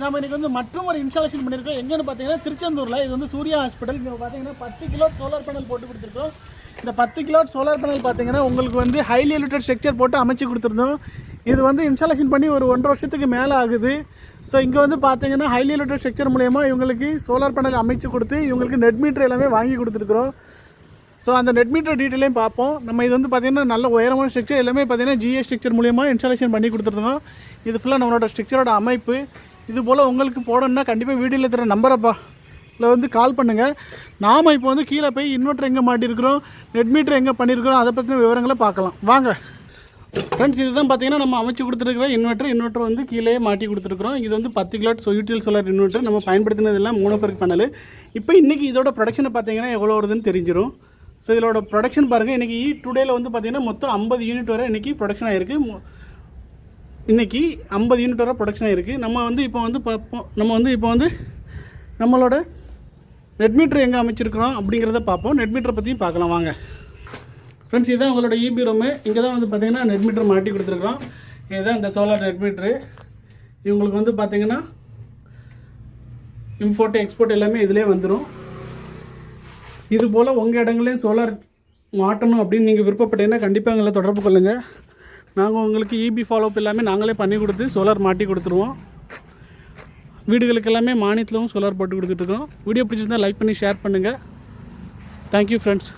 நம்ம இன்னைக்கு வந்து மற்றும் ஒரு இன்ஸ்டாலேஷன் பண்ணியிருக்கோம் எங்கேன்னு பார்த்தீங்கன்னா திருச்செந்தூரில் இது வந்து சூர்யா ஹாஸ்பிட்டல் இங்கே பார்த்தீங்கன்னா பத்து கிலோ சோலார் பேனல் போட்டு கொடுத்துருக்கோம். இந்த பத்து கிலோ சோலார் பேனல் பார்த்தீங்கன்னா உங்களுக்கு வந்து ஹைலி எலிட்டட் ஸ்ட்ரக்சர் போட்டு அமைச்சு கொடுத்துருந்தோம். இது வந்து இன்ஸ்டாலேஷன் பண்ணி ஒரு ஒன்றரை வருஷத்துக்கு மேலே ஆகுது. ஸோ இங்கே வந்து பார்த்தீங்கன்னா ஹைலி எலிட்டட் ஸ்ட்ரக்சர் மூலயமா இவங்களுக்கு சோலார் பேனல் அமைச்சு கொடுத்து இவங்களுக்கு நெட் மீட்டர் எல்லாமே வாங்கி கொடுத்துருக்குறோம். ஸோ அந்த நெட் மீட்டர் டீட்டெயிலையும் பார்ப்போம். நம்ம இது வந்து பார்த்திங்கன்னா நல்ல உயரமான ஸ்ட்ரக்சர் எல்லாமே பார்த்திங்கன்னா ஜிஎஸ் ஸ்ட்ரக்சர் மூலியமாக இன்ஸ்டாலேஷன் பண்ணி கொடுத்துருந்தோம். இது ஃபுல்லாக நம்மளோட ஸ்ட்ரக்சரோட அமைப்பு. இது போல் உங்களுக்கு போடணும்னா கண்டிப்பாக வீடியோவில் தர நம்பரப்பா இல்லை வந்து கால் பண்ணுங்கள் நாம் இப்போ வந்து கீழே போய் இன்வெர்ட்டர் எங்கே மாட்டியிருக்கிறோம் நெட் மீட்டர் எங்கே பண்ணியிருக்கிறோம் அதை பற்றின விவரங்களை பார்க்கலாம். வாங்க. ஃப்ரெண்ட்ஸ் இதுதான் பார்த்தீங்கன்னா நம்ம அமைச்சு கொடுத்துருக்குற இன்வெர்ட்டர் இன்வெர்ட்டர் வந்து கீழே மாட்டி கொடுத்துருக்குறோம். இது வந்து பத்து கிலோட் யூட்டில் சோலார் இன்வெர்ட்டர் நம்ம பயன்படுத்தினதெல்லாம் மூணு பேருக்கு பண்ணல. இப்போ இன்றைக்கி இதோட ப்ரொடக்ஷனை பார்த்தீங்கன்னா எவ்வளோ வருதுன்னு தெரிஞ்சிடும் ஸோ இதோட ப்ரொடக்ஷன் பாருங்கள் இன்றைக்கி இ டுடேல வந்து பார்த்தீங்கன்னா மொத்தம் ஐம்பது யூனிட் வரை இன்றைக்கி ப்ரொடக்ஷன் ஆகிருக்கு இன்றைக்கி ஐம்பது யூனிட் வரை ப்ரொடக்ஷன் ஆகிருக்கு நம்ம வந்து இப்போ வந்து பார்ப்போம் நம்ம வந்து இப்போ வந்து நம்மளோட நெட்மீட்டர் எங்கே அமைச்சிருக்கிறோம் அப்படிங்கிறத பார்ப்போம் நெட்மீட்டரை பற்றியும் பார்க்கலாம் வாங்க. ஃப்ரெண்ட்ஸ் இதுதான் உங்களோட இபி ரூமு இங்கே தான் வந்து பார்த்திங்கன்னா நெட்மீட்டர் மாட்டி கொடுத்துருக்குறோம். இதுதான் இந்த சோலார் நெட் மீட்ரு இவங்களுக்கு வந்து பார்த்திங்கன்னா இம்போர்ட் எக்ஸ்போர்ட் எல்லாமே இதிலே வந்துடும் இது போல் உங்கள் இடங்களையும் சோலார் மாட்டணும் அப்படின்னு நீங்கள் விருப்பப்பட்டீங்கன்னா கண்டிப்பாக எங்களை தொடர்பு கொள்ளுங்கள் நாங்கள் உங்களுக்கு இபி ஃபாலோஅப் எல்லாமே நாங்களே பண்ணி கொடுத்து சோலார் மாட்டி கொடுத்துருவோம். வீடுகளுக்கு எல்லாமே மானியத்திலும் சோலார் போட்டு கொடுத்துட்ருக்கோம் வீடியோ பிடிச்சிருந்தால் லைக் பண்ணி ஷேர் பண்ணுங்கள் தேங்க்யூ ஃப்ரெண்ட்ஸ்